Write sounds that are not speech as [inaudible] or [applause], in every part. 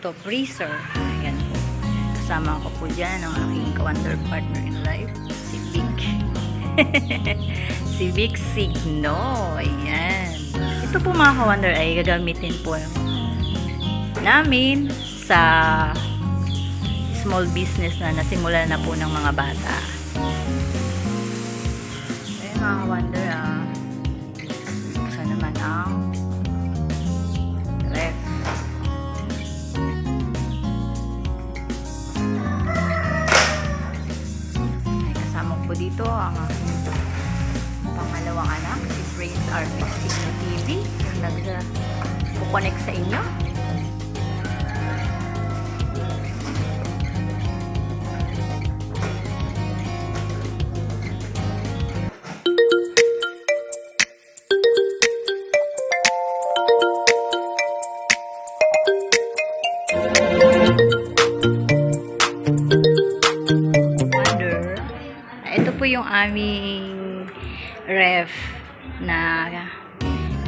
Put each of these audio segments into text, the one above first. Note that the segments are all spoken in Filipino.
to freezer. Ayan po. Kasama ko po dyan ang aking ka-wonder partner in life, si Vic. [laughs] si Vic Signo. Ayan. Ito po mga ka-wonder ay gagamitin po namin sa small business na nasimula na po ng mga bata. Ayan mga ka-wonder aming ref na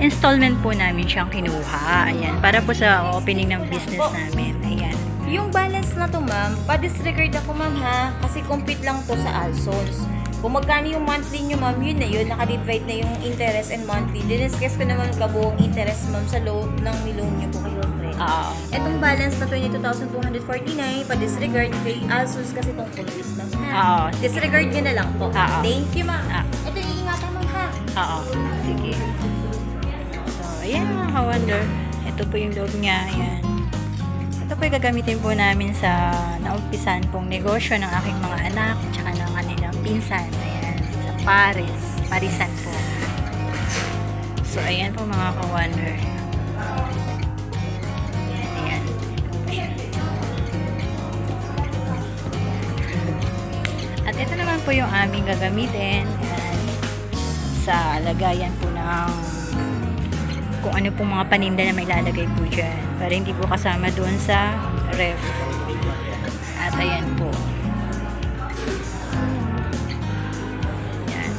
installment po namin siyang kinuha. Ayan. Para po sa opening ng business namin. Ayan. Yung balance na to, ma'am, pa-disregard ako, ma'am, ha? Kasi compete lang to sa Alsons. Kung magkano yung monthly nyo, ma'am, yun na yun. Nakadivide na yung interest and monthly. Diniscuss ko naman kabuong interest, ma'am, sa loan ng niloan nyo po kayo. Oo. Etong balance na 22,249, pa-disregard kay Alsons kasi itong complete lang, ha? Oo. Disregard nyo na lang po. Oo. Thank you, ma'am. Ah. Ito, iingatan, ma'am, ha? Oo. Sige. So, ayan mga ka-wonder. Ito po yung loob niya. Ayan. Ito po yung gagamitin po namin sa naumpisan pong negosyo ng aking mga anak tsaka ng kanilang pinsan. Ayan. Sa Paris. Parisan po. So, ayan po mga ka-wonder. At ito naman po yung aming gagamitin. Ayan sa lagayan po ng kung ano pong mga paninda na may lalagay po dyan. Para hindi po kasama doon sa ref. At ayan po. Yan.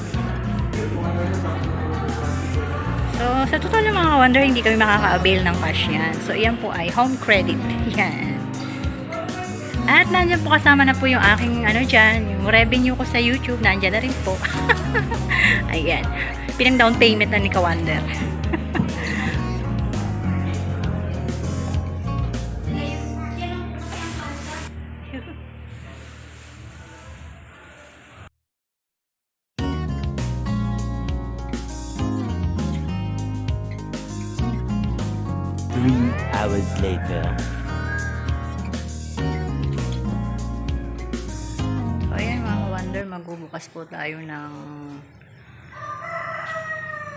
So sa totoo lang mga wonder hindi kami makaka-avail ng cash yan. So yan po ay home credit. [laughs] Yan at nandiyan po kasama na po yung aking ano dyan, yung revenue ko sa YouTube, nandiyan na rin po. [laughs] Ayan. Pinang down payment na ni Kawander. Three hours later. Magbubukas po tayo ng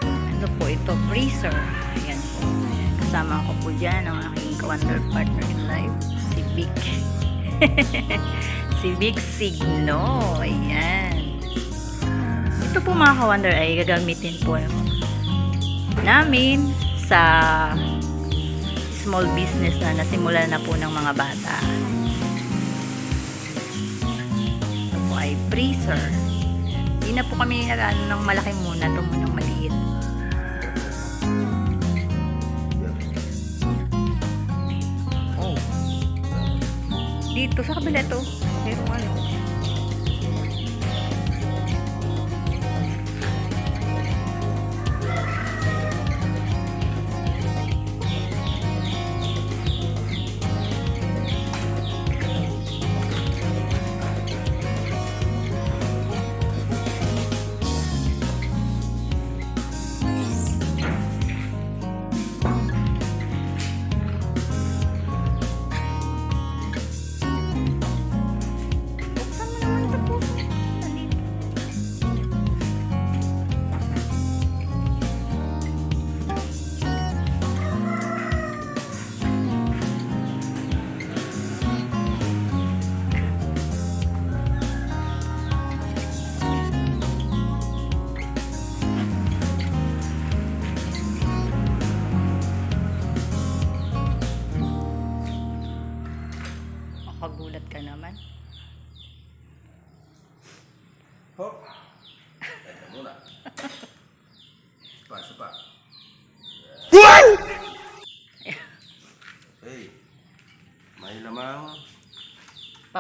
ano po ito, freezer. Ayan po. Kasama ko po dyan ang aking ka-wonder partner in life, si Vic. [laughs] si Vic Signo. Ayan. Ito po mga ka-wonder ay gagamitin po namin sa small business na nasimula na po ng mga bata. Ay freezer. Hindi na po kami nag-ano ng malaki muna. Ito munang maliit. Oh. Dito sa kabila to. Merong ano.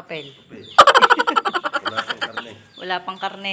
Papel. Wala pang karne. Wala pang karne.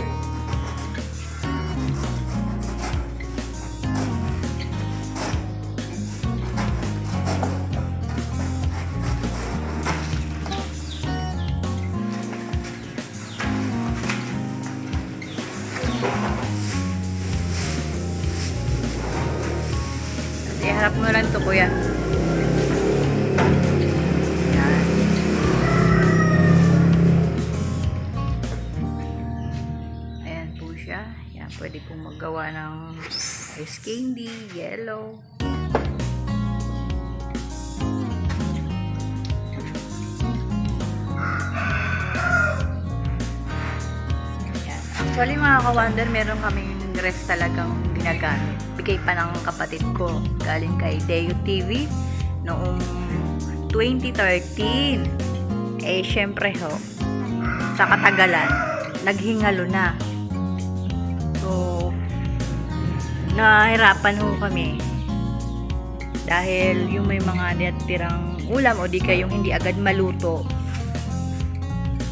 work. Maggawa ng ice candy, yellow. Yan. Actually mga ka-wonder, meron kaming ref talagang ginagamit. Bigay pa ng kapatid ko. Galing kay Deo TV noong 2013. Eh, syempre ho, sa katagalan, naghingalo na. Nahirapan ho kami. Dahil yung may mga natirang ulam o di kayong hindi agad maluto,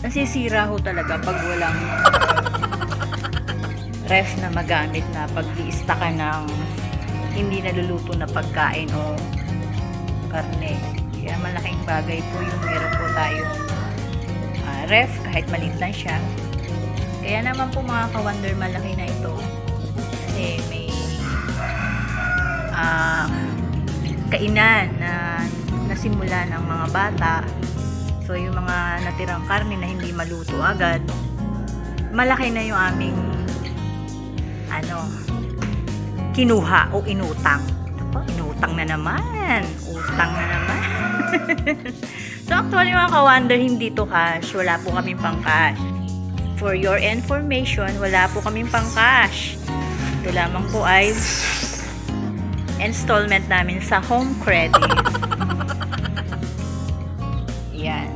nasisira ho talaga pag walang [laughs] ref na magamit na pag iista ka ng hindi naluluto na pagkain o karne. Kaya malaking bagay po yung meron po tayo ah, ref kahit maliit lang siya. Kaya naman po mga ka-wonder malaki na ito. Kasi may ah, kainan na nasimula ng mga bata. So yung mga natirang karne na hindi maluto agad, malaki na yung aming ano, kinuha o inutang. Ako, inutang na naman. Utang na naman. [laughs] so actually mga ka-wonder, hindi to cash. Wala po kaming pang cash. For your information, wala po kaming pang cash. Ito lamang po ay installment namin sa home credit. [laughs] Yan.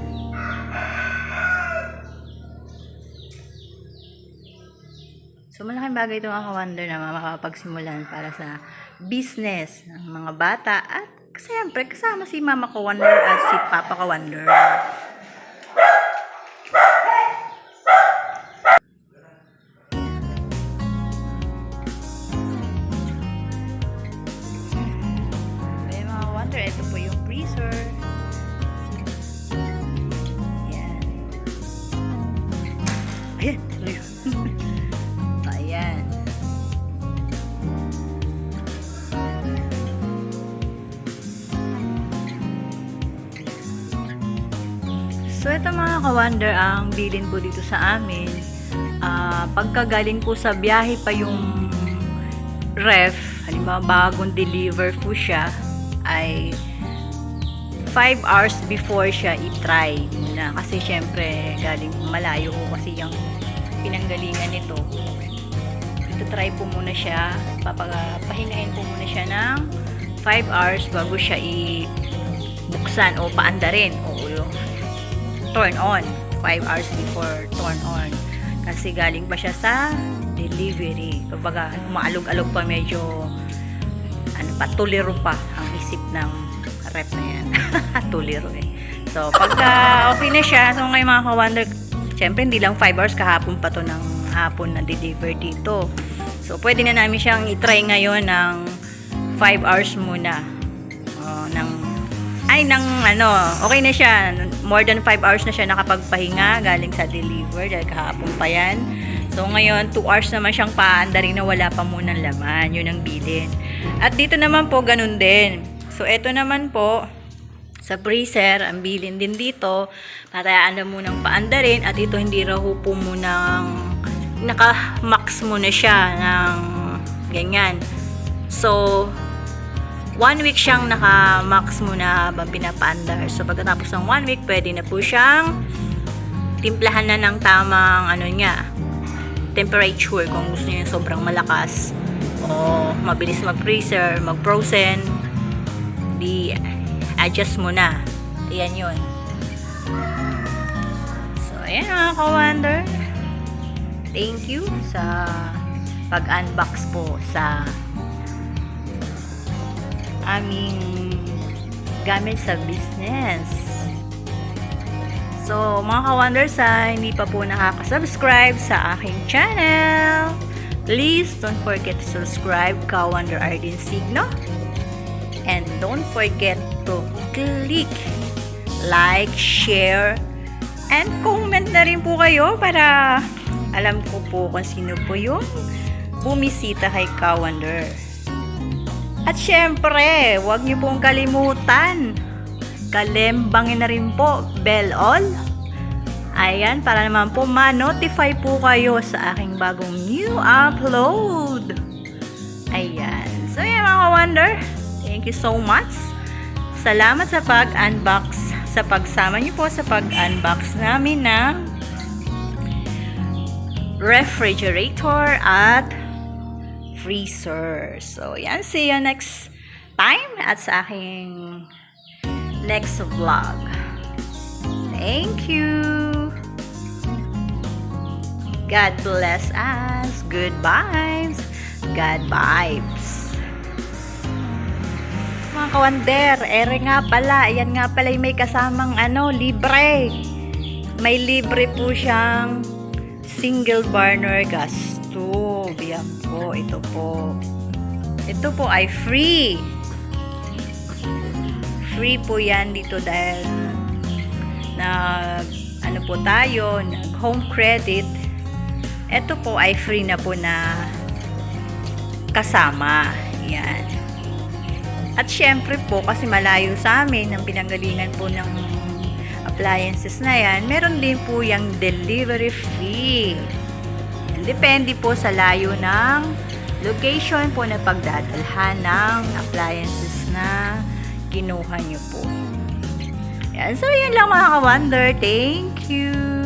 So, malaking bagay ito mga ka-wonder na makapagsimulan para sa business ng mga bata at siyempre kasama si Mama ka-wonder at si Papa ka-wonder. Ito po yung freezer. Yan. Ayan. [laughs] Ayan. So, ito mga ka-wonder, ang bilin po dito sa amin. Ah, pagka galing po sa biyahe pa yung ref, halimbawa bagong deliver po siya, ay 5 hours before siya i-try muna. Kasi syempre, galing malayo ko kasi yung pinanggalingan nito. Ito try po muna siya. Papahingain po muna siya ng 5 hours bago siya i-buksan o paandarin o turn on. 5 hours before turn on. Kasi galing pa siya sa delivery. Kumbaga, umaalog-alog pa medyo ano pa, tuliro pa ang isip ng rep na yan. [laughs] tuliro eh. So, pagka [laughs] okay na siya, so ngayon mga ka-wonder, syempre hindi lang 5 hours kahapon pa to ng hapon na deliver dito. So, pwede na namin siyang itry ngayon ng 5 hours muna. Oh, ng ay ng ano, okay na siya. More than 5 hours na siya nakapagpahinga galing sa deliver dahil kahapon pa yan. So ngayon, 2 hours naman siyang paandarin na wala pa munang laman. Yun ang bilin. At dito naman po, ganun din. So eto naman po, sa freezer, ang bilin din dito, patayaan na munang paandarin at ito hindi raw po munang naka-max muna siya ng ganyan. So, one week siyang naka-max muna habang pinapaandar. So, pagkatapos ng one week, pwede na po siyang timplahan na ng tamang ano niya, temperature kung gusto niya sobrang malakas o mabilis mag-freezer, mag-frozen di adjust mo na. Ayan yun. So ayan mga ka-wonder. Thank you sa pag-unbox po sa aming gamit sa business. So, mga ka-wonder sa hindi pa po nakaka-subscribe sa aking channel, please don't forget to subscribe Ka-Wonder Arden Signo. And don't forget to click like, share, and comment na rin po kayo para alam ko po kung sino po yung bumisita kay Ka-Wonder. At syempre, huwag niyo pong kalimutan kalembangin na rin po bell all. Ayan, para naman po ma-notify po kayo sa aking bagong new upload. Ayan. So, yan mga wonder. Thank you so much. Salamat sa pag-unbox, sa pagsama niyo po sa pag-unbox namin ng refrigerator at freezer. So, yan. See you next time at sa aking next vlog. Thank you. God bless us. Good vibes. God vibes. Mga kawander, ere nga pala. Ayan nga pala may kasamang ano, libre. May libre po siyang single burner gas stove. Yan po, ito po. Ito po ay free free po yan dito dahil nag ano po tayo, nag home credit. Ito po ay free na po na kasama. Yan. At syempre po, kasi malayo sa amin, ang pinanggalingan po ng appliances na yan, meron din po yung delivery fee. Depende po sa layo ng location po na pagdadalhan ng appliances na kinuha nyo po. Yan. So, yun lang mga ka-wonder. Thank you.